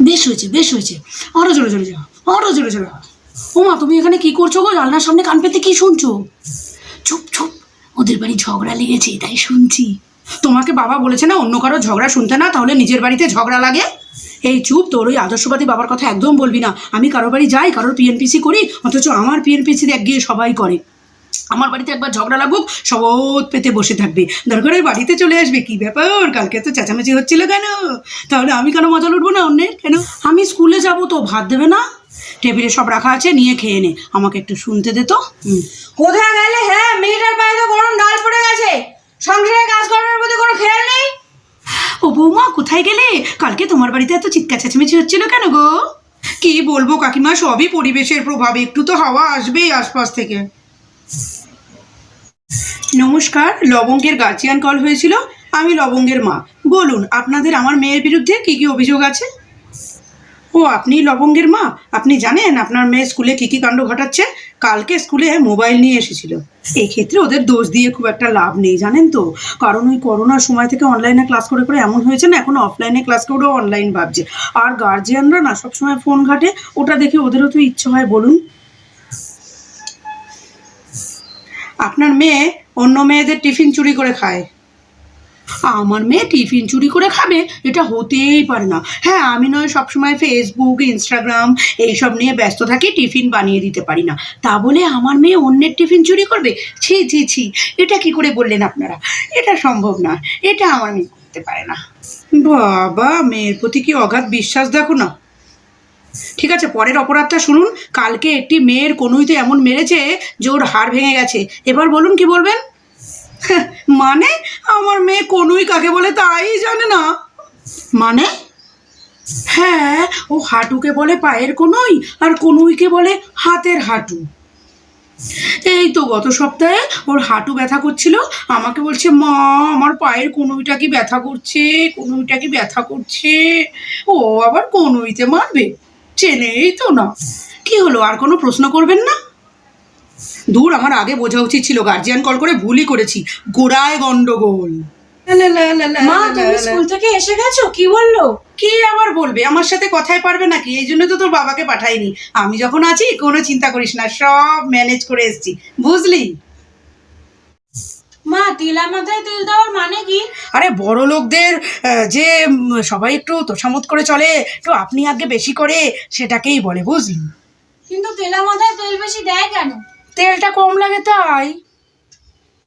বেশ হয়েছে বেশ হয়েছে। আরও জোরে জোরে যাও আরও জোরে যাও। ওমা তুমি এখানে কি করছ গো? জানলার সামনে কান পেতে কি শুনছো? চুপ চুপ। ওদের বাড়ি ঝগড়া লেগেছে, তাই শুনছি। তোমাকে বাবা বলেছে না, অন্য কারও ঝগড়া শুনতে না, তাহলে নিজের বাড়িতে ঝগড়া লাগে? এই চুপ, তোর ওই আদর্শবাদী বাবার কথা একদম বলবি না। আমি কারোর বাড়ি যাই, কারোর পিএনপিসি করি, অথচ আমার পিএনপিসি এক গিয়ে সবাই করে। আমার বাড়িতে একবার ঝগড়া লাগুক শবত পেতে বসে থাকবে। দরকার হয় বাড়িতে চলে আসবে কি ব্যাপার? কালকে তো চেঁচামেচি হচ্ছিল কেন? তাহলে আমি কেন মজা লুটবো না অন্যের? কেন? আমি স্কুলে যাব তো ভাত দেবে না? টেবিলে সব রাখা আছে নিয়ে খেয়ে নে। আমাকে একটু শুনতে দে তো। কোথায় গেলে? হ্যাঁ মেয়েটার পায়ে তো গরম ডাল পড়ে গেছে। সংসারে কাজ করার প্রতি কোনো খেয়াল নেই? ও বৌমা কোথায় গেলে? কালকে তোমার বাড়িতে এত চিৎকার চেঁচামেচি হচ্ছিল কেন গো? কি বলব কাকিমা সবই পরিবেশের প্রভাব। একটু তো হাওয়া আসবেই আশপাশ থেকে। নমস্কার, লবঙ্গের গার্জিয়ান কল হয়েছিল, আমি লবঙ্গের মা। বলুন, আপনাদের আমার মেয়ের বিরুদ্ধে কি কি অভিযোগ আছে? ও, আপনি লবঙ্গের মা? আপনি জানেন আপনার মেয়ে স্কুলে কী কী কাণ্ড ঘটাচ্ছে? কালকে স্কুলে মোবাইল নিয়ে এসেছিল। এই ক্ষেত্রে ওদের দোষ দিয়ে খুব একটা লাভ নেই, জানেন তো? কারণ ওই করোনার সময় থেকে অনলাইনে ক্লাস করে করে এমন হয়েছে না, এখন অফলাইনে ক্লাস করেও অনলাইন ভাবছে। আর গার্জিয়ানরা না সবসময় ফোন ঘাটে, ওটা দেখে ওদেরও তো ইচ্ছে হয়, বলুন। আপনার মেয়ে অন্য মেয়েদের টিফিন চুরি করে খায়। আমার মেয়ে টিফিন চুরি করে খাবে, এটা হতেই পারে না। হ্যাঁ আমি নয়, সবসময় ফেসবুক ইনস্টাগ্রাম এইসব নিয়ে ব্যস্ত থাকি, টিফিন বানিয়ে দিতে পারি না। তা বলে আমার মেয়ে অন্যের টিফিন চুরি করবে? ছি ছি ছি, এটা কি করে বললেন আপনারা? এটা সম্ভব না, এটা আমার মেয়ে করতে পারে না। বাবা, মেয়ের প্রতি কি অগাধ বিশ্বাস দেখো না? ঠিক আছে, পরের অপরাধটা শুনুন। কালকে একটি মেয়ের কোনোইতে এমন মেরেছে যে ওর হাড় ভেঙে গেছে। এবার বলুন কি বলবেন? মানে? আমার মেয়ে কোনুই কাকে বলে তাই জানে না। মানে? হ্যাঁ ও হাঁটুকে বলে পায়ের কোনুই আর কোনুইকে বলে হাতের হাঁটু। এই তো গত সপ্তাহে ওর হাঁটু ব্যথা করছিল। আমাকে বলছে, মা, আমার পায়ের কনুইটা কি ব্যথা করছে? কনুইটা কি ব্যথা করছে? ও আবার কনুইতে মারবে। চেনেই তো না। কি হলো আর কোনো প্রশ্ন করবেন না? দূর আমার আগে বোঝা উচিত ছিল গার্জিয়ান কল করে ভুলই করেছি। গোড়ায় গন্ডগোল। মা তুমি স্কুল থেকে এসে গেছো? কি বলল? কি আবার বলবে? আমার সাথে কথাই পারবে নাকি এই জন্য তো তোর বাবাকে পাঠাইনি। আমি যখন আছি কোনো চিন্তা করিস না সব ম্যানেজ করে এসেছি। বুঝলি? মা তেলা মাথায় তেল দেওয়ার মানে কি? আরে বড় লোকদের যে সবাই একটু তোষামত করে চলে একটু আপনি আগে বেশি করে সেটাকেই বলে বুঝলি? কিন্তু তেলা মাথায় তেল বেশি দেয় কেন? তেলটা কম লাগে তাই।